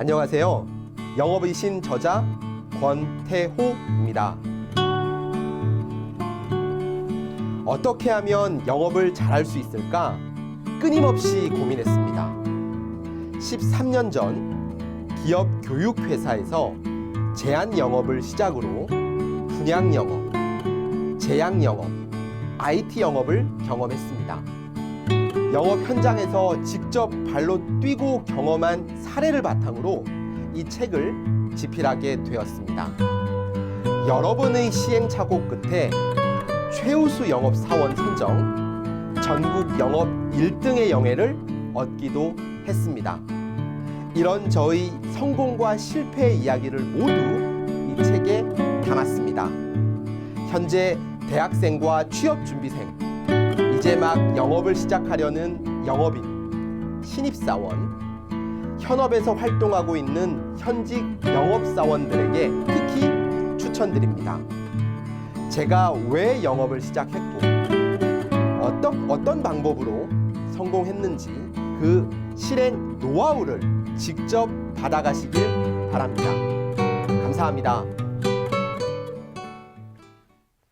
안녕하세요. 영업의 신 저자 권태호입니다. 어떻게 하면 영업을 잘할 수 있을까? 끊임없이 고민했습니다. 13년 전 기업 교육회사에서 제한 영업을 시작으로 분양 영업, 제약 영업, IT 영업을 경험했습니다. 영업 현장에서 직접 발로 뛰고 경험한 사례를 바탕으로 이 책을 집필하게 되었습니다. 여러 번의 시행착오 끝에 최우수 영업 사원 선정, 전국 영업 1등의 영예를 얻기도 했습니다. 이런 저의 성공과 실패의 이야기를 모두 이 책에 담았습니다. 현재 대학생과 취업 준비생, 이제 막 영업을 시작하려는 영업인, 신입사원, 현업에서 활동하고 있는 현직 영업사원들에게 특히 추천드립니다. 제가 왜 영업을 시작했고, 어떤, 어떤 방법으로 성공했는지 그 실행 노하우를 직접 받아가시길 바랍니다. 감사합니다.